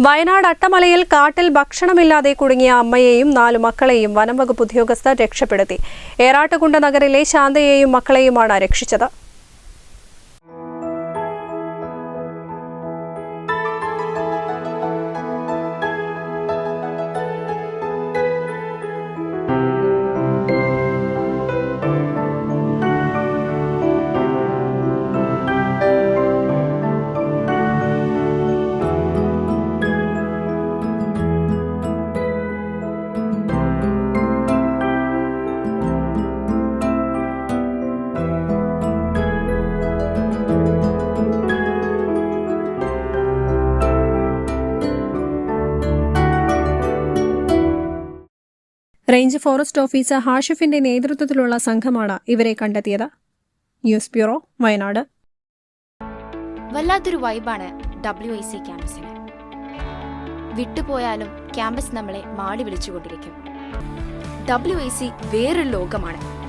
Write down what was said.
വയനാട് അട്ടമലയിൽ കാട്ടിൽ ഭക്ഷണമില്ലാതെ കുടുങ്ങിയ അമ്മയെയും നാലു മക്കളെയും വനംവകുപ്പ് ഉദ്യോഗസ്ഥർ രക്ഷപ്പെടുത്തി. ഏറാട്ടുകുണ്ട നഗറിലെ ശാന്തയെയും മക്കളെയുമാണ് രക്ഷിച്ചത്. റേഞ്ച് ഫോറസ്റ്റ് ഓഫീസർ ഹാഷിഫിന്റെ നേതൃത്വത്തിലുള്ള സംഘമാണ് ഇവരെ കണ്ടെത്തിയത്. News bureau Wayanad. വല്ലാത്തൊരു വൈബാണ് ഡബ്ല്യു ഐ സി ക്യാമ്പസിന്. വിട്ടുപോയാലും ക്യാമ്പസ് നമ്മളെ മാടി വിളിച്ചുകൊണ്ടിരിക്കും. ഡബ്ല്യു ഐ സി വേറൊരു ലോകമാണ്.